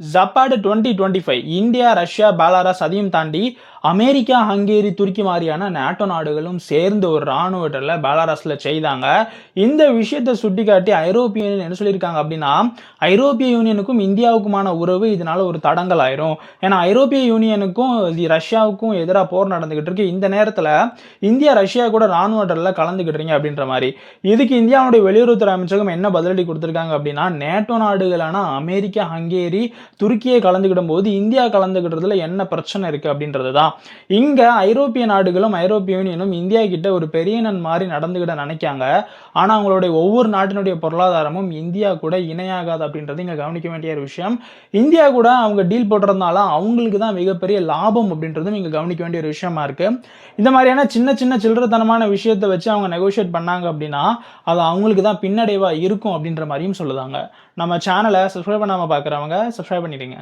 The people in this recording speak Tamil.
ஜப்பாடு twenty twenty five India Russia Belarus அதையும் தாண்டி அமெரிக்கா ஹங்கேரி துருக்கி மாதிரியான நாட்டோ நாடுகளும் சேர்ந்து ஒரு ராணுவத்தில் பெலாரஸில் செய்தாங்க. இந்த விஷயத்தை சுட்டிக்காட்டி ஐரோப்பிய யூனியன் என்ன சொல்லியிருக்காங்க அப்படின்னா ஐரோப்பிய யூனியனுக்கும் இந்தியாவுக்குமான உறவு இதனால ஒரு தடங்கல் ஆயிரும். ஏன்னா ஐரோப்பிய யூனியனுக்கும் ரஷ்யாவுக்கும் எதிராக போர் நடந்துகிட்டு இருக்கு. இந்த நேரத்தில் இந்தியா ரஷ்யா கூட ராணுவத்தில் கலந்துக்கிட்டுறீங்க அப்படின்ற மாதிரி. இதுக்கு இந்தியாவுடைய வெளியுறவுத்துறை அமைச்சகம் என்ன பதிலடி கொடுத்துருக்காங்க அப்படின்னா நேட்டோ நாடுகளான அமெரிக்கா ஹங்கேரி துருக்கியை கலந்துக்கிடும் போது இந்தியா கலந்துக்கிட்டதுல என்ன பிரச்சனை இருக்கு அப்படின்றது தான் இங்கே ஐரோப்பிய நாடுகளும் ஐரோப்பிய யூனியனும் இந்தியா கிட்ட ஒரு பெரியனன் மாதிரி நடந்துக்கிட நினைக்காங்க. ஆனால் அவங்களுடைய ஒவ்வொரு நாட்டினுடைய பொருளாதாரமும் இந்தியா கூட இணையாகாது அப்படின்றது இங்க கவனிக்க வேண்டிய ஒரு விஷயம். இந்தியா கூட அவங்க டீல் போடுறதுனால அவங்களுக்கு தான் மிகப்பெரிய லாபம் அப்படின்றதும் இங்க கவனிக்க வேண்டிய ஒரு விஷயமா இருக்கு. இந்த மாதிரியான சின்ன சின்ன சில்லறத்தனமான விஷயத்தை வச்சு அவங்க நெகோஷியேட் பண்ணாங்க அப்படின்னா அது அவங்களுக்கு தான் பின்னடைவாக இருக்கும் அப்படின்ற மாதிரியும் சொல்லுதாங்க. நம்ம சேனலை சப்ஸ்கிரைப் பண்ணாமல் பார்க்குறவங்க சப்ஸ்கிரைப் பண்ணிடுங்க